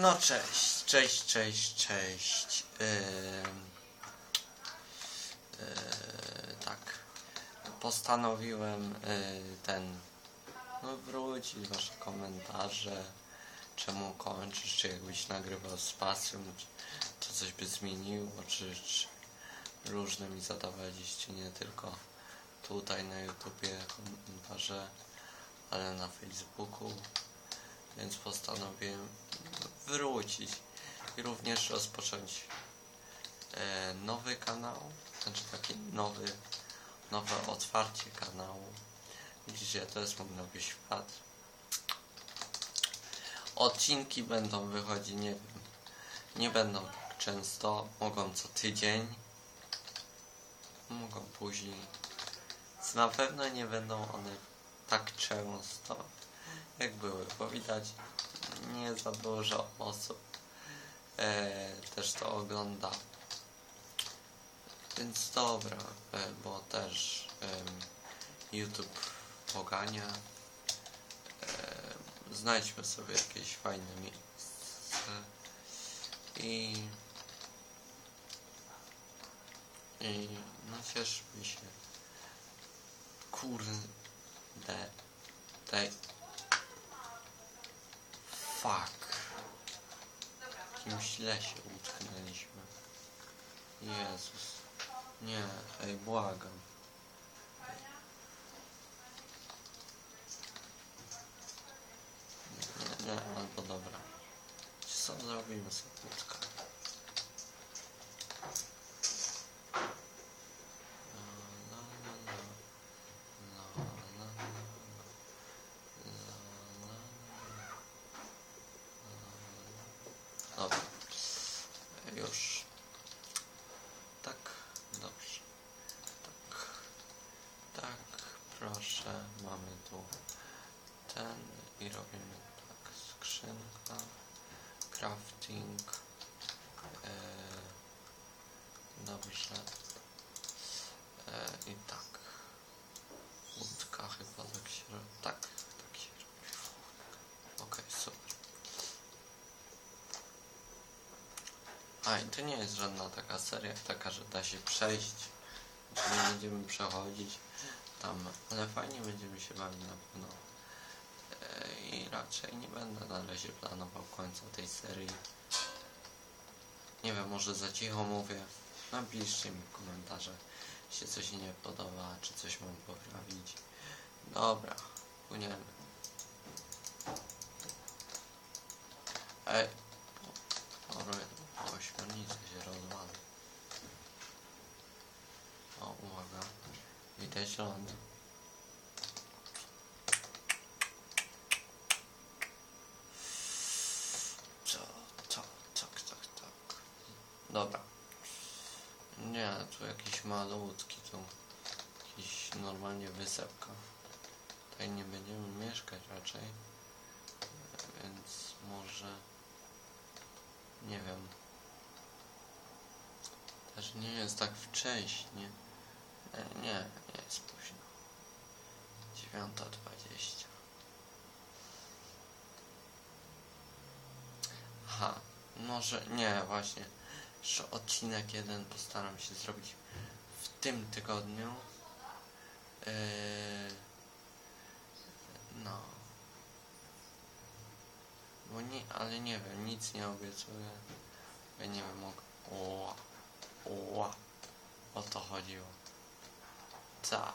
No cześć, cześć, cześć, cześć. Ym, yy, tak. Postanowiłem yy, ten no wrócić wasze komentarze. Czemu kończysz, czy jakbyś nagrywał z pasją, czy to coś by zmieniło, czy, czy różne mi zadawaliście, nie tylko tutaj na YouTubie komentarze, ale na Facebooku więc postanowiłem wrócić i również rozpocząć e, nowy kanał, znaczy taki nowy, nowe otwarcie kanału. Widzicie, to jest mój nowy świat. Odcinki będą wychodzić, nie wiem, nie będą tak często, mogą co tydzień, mogą później. Na pewno nie będą one tak często jak były, bo widać nie za dużo osób e, też to ogląda. Więc dobra, e, bo też em, YouTube pogania. E, znajdźmy sobie jakieś fajne miejsce i i no się. Kurde. Tej. Fuck. W jakimś lesie utknęliśmy. Jezus. Nie, ej, błagam. Nie, nie, albo dobra. Co zrobimy z łódką? La, la, la, la. La, la, la, la. La, la, la. Dobra. Już. Tak, dobrze. Tak. Tak, proszę. Mamy tu ten i robimy tak. Skrzynka. Crafting. E, dobrze. E, I tak. Łódka chyba tak się robi. Tak, tak się robi. Okej, super. A i to nie jest żadna taka seria, taka, że da się przejść. Czy nie będziemy przechodzić tam, ale fajnie będziemy się bawić na pewno. E, I raczej nie będę na razie planował końca tej serii. Nie wiem, może za cicho mówię. Napiszcie mi w komentarzach, jeśli coś nie podoba, czy coś mam poprawić. Dobra, płyniemy. Ej, o, o, o śmielnica się rozwala. O, uwaga, widać ląd. Co, co, tak, tak, tak. Dobra. Nie, tu jakiś malutki, tu jakiś normalnie wysepka. Tutaj nie będziemy mieszkać raczej. Więc może... Nie wiem. Też nie jest tak wcześnie. Nie, nie, nie jest późno. 9.20. Aha, może nie, właśnie. Jeszcze odcinek jeden postaram się zrobić w tym tygodniu. Yy, no. Bo nie, ale nie wiem, nic nie obiecuję. Ja nie wiem, mogę. Ła, ła. O to chodziło. Ta.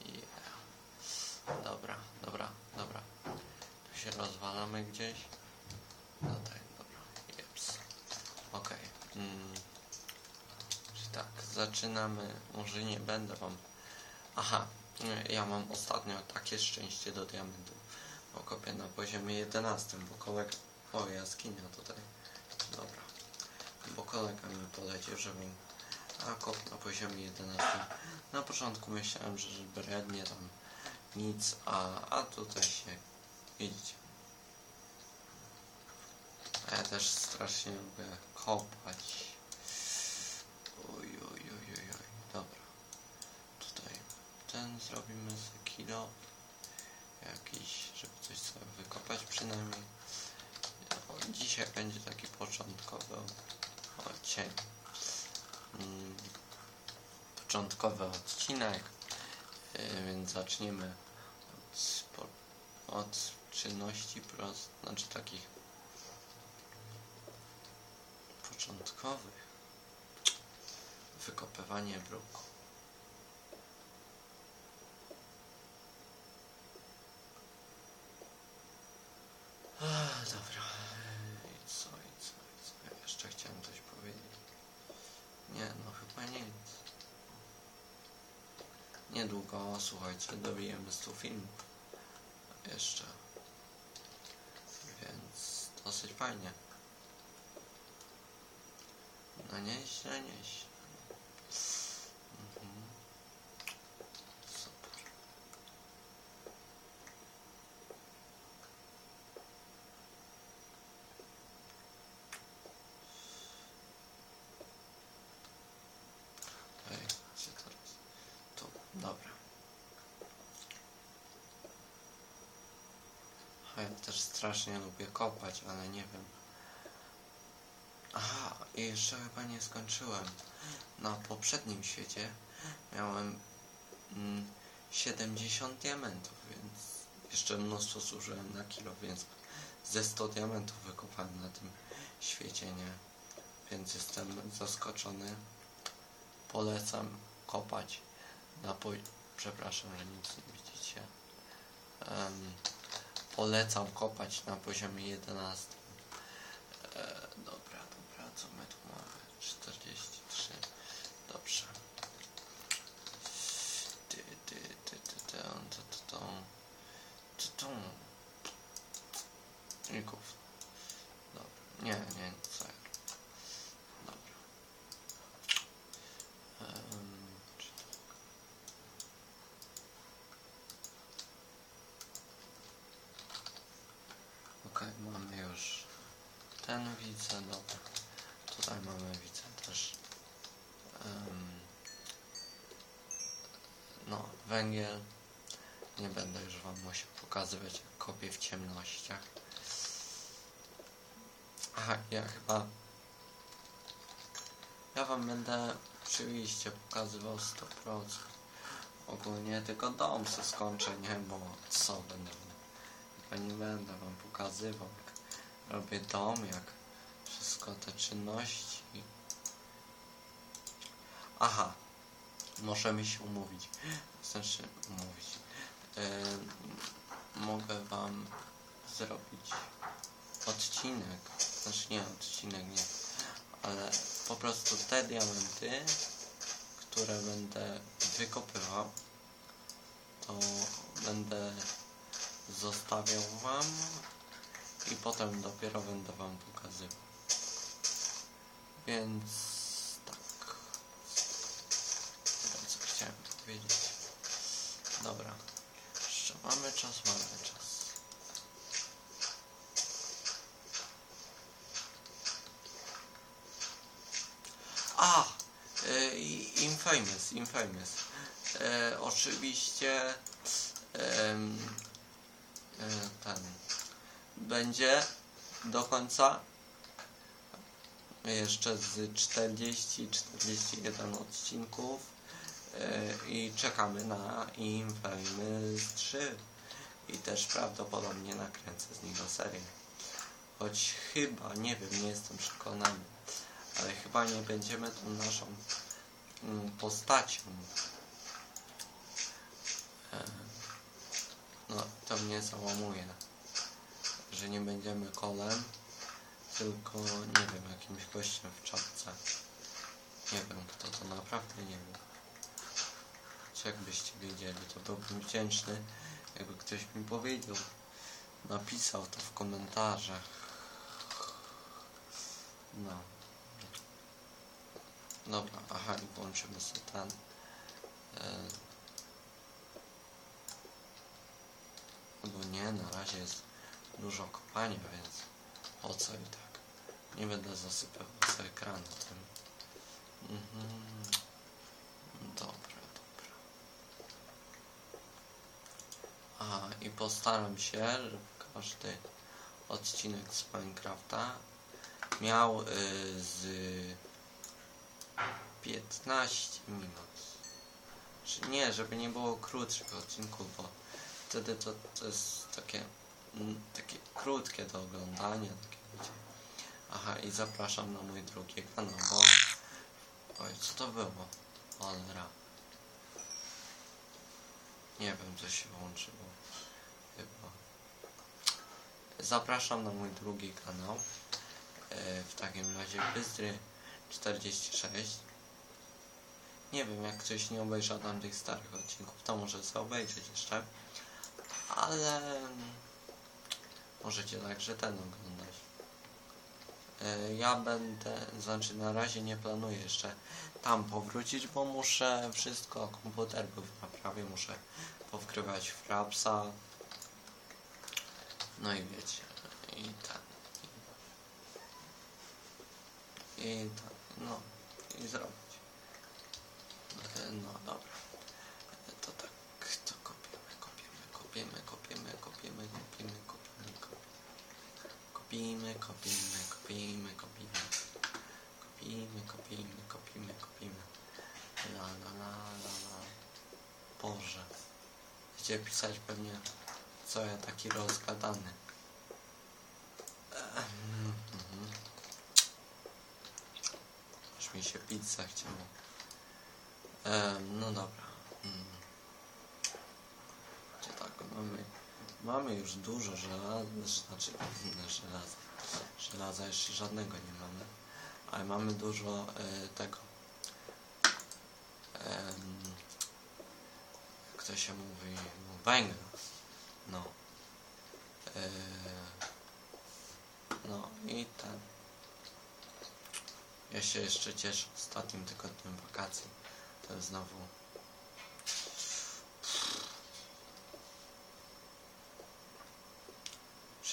Yeah. Dobra, dobra, dobra. Tu się rozwalamy gdzieś. No tak, dobra. Jeps. Okej. Mm. Czy tak, zaczynamy. Może nie będę wam. Aha, ja mam ostatnio takie szczęście do diamentu. Bo kopię na poziomie 11, bo kolega. O, jaskinia tutaj. Dobra. Bo kolega mi polecił, żebym. A kop na poziomie 11. Na początku myślałem, że brednie tam nic, a, a tutaj się widzicie. A ja też strasznie lubię kopać. Oj, oj, oj, oj, oj. Dobra. Tutaj ten zrobimy z kilo. Jakiś, żeby coś sobie wykopać przynajmniej. Dzisiaj będzie taki początkowy o, cień. Mm, początkowy odcinek, yy, więc zaczniemy od, od czynności prost, znaczy takich początkowych. Wykopywanie bruku. Dobra. I co, i co, i co? Ja jeszcze chciałem coś powiedzieć. Nie, no chyba nic. Niedługo, słuchajcie, dobijemy 100 filmów. Jeszcze. Więc dosyć fajnie. No nieźle, nieźle. Mhm. Super. Ej, gdzie teraz? Tu, dobra. A ja też strasznie lubię kopać, ale nie wiem. Aha, i jeszcze chyba nie skończyłem. Na poprzednim świecie miałem mm, 70 diamentów, więc jeszcze mnóstwo zużyłem na kilo, więc ze 100 diamentów wykopałem na tym świecie, nie? Więc jestem zaskoczony. Polecam kopać na po... Przepraszam, że nic nie widzicie. Em, polecam kopać na poziomie 11. E, dobra, dobra, co my tu mamy? 43. Dobrze. Ty, ty, ty, ty, ty, on, to, to, to. To, to. I gówno. Dobra. Nie, nie, co ja. Dobra. Em, czy tak? Okej, mamy już ten widzę, dobra. Tutaj mamy widzę też em, no, węgiel. Nie będę już wam musiał pokazywać jak kopię w ciemnościach. Aha, ja chyba ja wam będę oczywiście pokazywał 100%. Ogólnie tylko dom se skończę, nie? Bo co będę Chyba nie będę wam pokazywał robię dom, jak wszystko te czynności. Aha, możemy się umówić. Znaczy, umówić. Yy, mogę wam zrobić odcinek. Znaczy nie odcinek, nie. Ale po prostu te diamenty, które będę wykopywał, to będę zostawiał wam i potem dopiero będę wam pokazywał. Więc tak. Tyle co chciałem powiedzieć. Dobra. Jeszcze mamy czas, mamy czas. A! Y, infamous, infamous. E, oczywiście em, e, ten będzie do końca jeszcze z 40-41 odcinków e, i czekamy na Infamous 3 i też prawdopodobnie nakręcę z niego serię. Choć chyba, nie wiem, nie jestem przekonany, ale chyba nie będziemy tą naszą mm, postacią. E, No, to mnie załamuje, że nie będziemy kolem, tylko nie wiem, jakimś gościem w czapce. Nie wiem, kto to naprawdę nie wiem. Jakbyście wiedzieli, to byłbym wdzięczny, jakby ktoś mi powiedział, napisał to w komentarzach. No. Dobra, aha, i włączymy sobie ten. E, Bo nie, na razie jest dużo kopania, więc po co i tak. Nie będę zasypał sobie ekranu tym. Mhm. Dobra, dobra. A i postaram się, żeby każdy odcinek z Minecrafta miał y, z 15 minut. Nie, żeby nie było krótszych odcinków, bo wtedy to, to jest takie, takie krótkie do oglądania. Takie. Aha, i zapraszam na mój drugi kanał, bo... Oj, co to było? Cholera. Nie wiem, co się włączyło. Chyba. Zapraszam na mój drugi kanał. E, w takim razie Bystry 46. Nie wiem, jak ktoś nie obejrzał tam tych starych odcinków, to może sobie obejrzeć jeszcze. Ale możecie także ten oglądać. E, Ja będę, znaczy na razie nie planuję jeszcze tam powrócić, bo muszę wszystko, komputer był w naprawie, muszę powkrywać frapsa. No i wiecie, i tak. I, tak, no, i zrobić. E, No dobra. E, To tak, to kopiemy, kopiemy, kopiemy, kopiemy, kopiemy, kopiemy, kopiemy, Kopijmy, kopijmy, kopijmy, kopijmy. Kopijmy, kopijmy, kopijmy, kopijmy. La, la, la, la, la. Boże. Będziecie pisać pewnie, co ja taki rozgadany. Mhm. Aż mi się pizza chciało. Ehm, no dobra. Mhm. Gdzie tak mamy? Mamy już dużo żelaza, znaczy żelaza. Żelaza jeszcze żadnego nie mamy, ale mamy dużo e, tego. Em, jak to się mówi? No, węgla. No. E, no i ten. Ja się jeszcze cieszę ostatnim tygodniem wakacji. To jest znowu.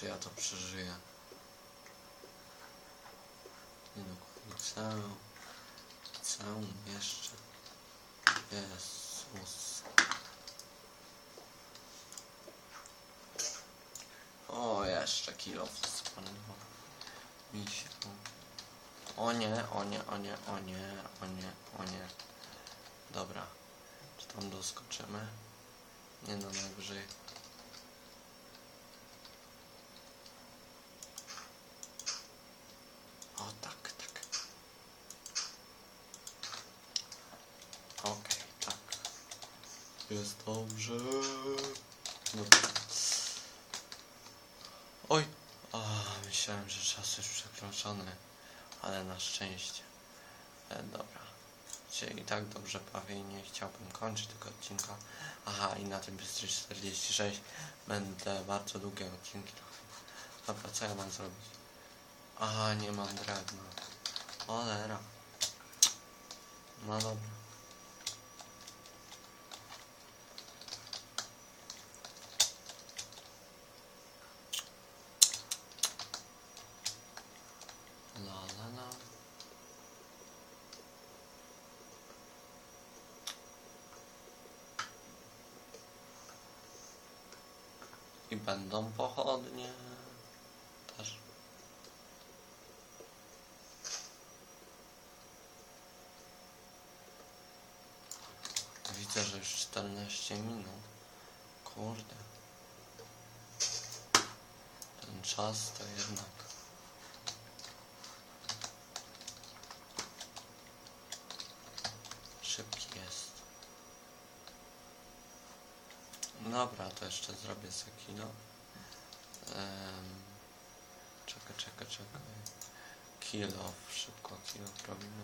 Czy ja to przeżyję? Nie dokładnie całą. Całą jeszcze. Jezus. O, jeszcze kilo spaliło. Mi się. O nie, o nie, o nie, o nie, o nie, o nie. Dobra. Czy tam doskoczymy? Nie no, najwyżej. O tak, tak. Okej, tak. Jest dobrze. Dobra. Oj! O, myślałem, że czas już przekroczony, ale na szczęście. E, dobra. Się i tak dobrze i nie chciałbym kończyć tego odcinka. Aha, i na tym Bystry 46 będę bardzo długie odcinki. Dobra, co ja mam zrobić? Aha, nie mam drewna. Cholera. No dobra. La la la. I będą pochodnie też. Widzę, że już 14 minut. Kurde. Ten czas to jednak. Szybki jest. Dobra, to jeszcze zrobię sobie kilo. Um, czekaj, czekaj, czekaj. Kilo, szybko kilo robimy.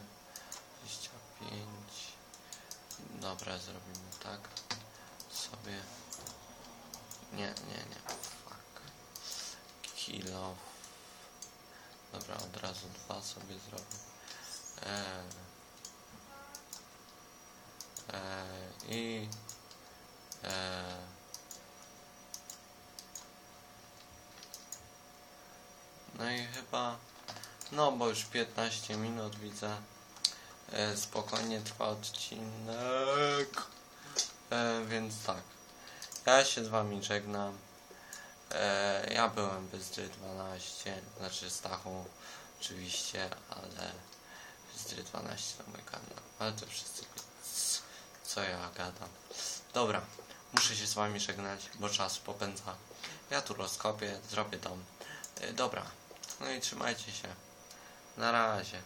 25. Dobra, zrobimy tak. Sobie. Nie, nie, nie. Fuck. Kilo. Dobra, od razu dwa sobie zrobię. Eee. Eee, I eee, no i chyba no bo już 15 minut widzę e, spokojnie trwa odcinek e, więc tak ja się z wami żegnam E, ja byłem Bezdry 12, znaczy Stachu oczywiście, ale Bezdry 12 to mój kanał. Ale to wszyscy co ja gadam. Dobra, muszę się z wami żegnać, bo czas popędza. Ja tu rozkopię, zrobię dom. E, dobra, no i trzymajcie się. Na razie.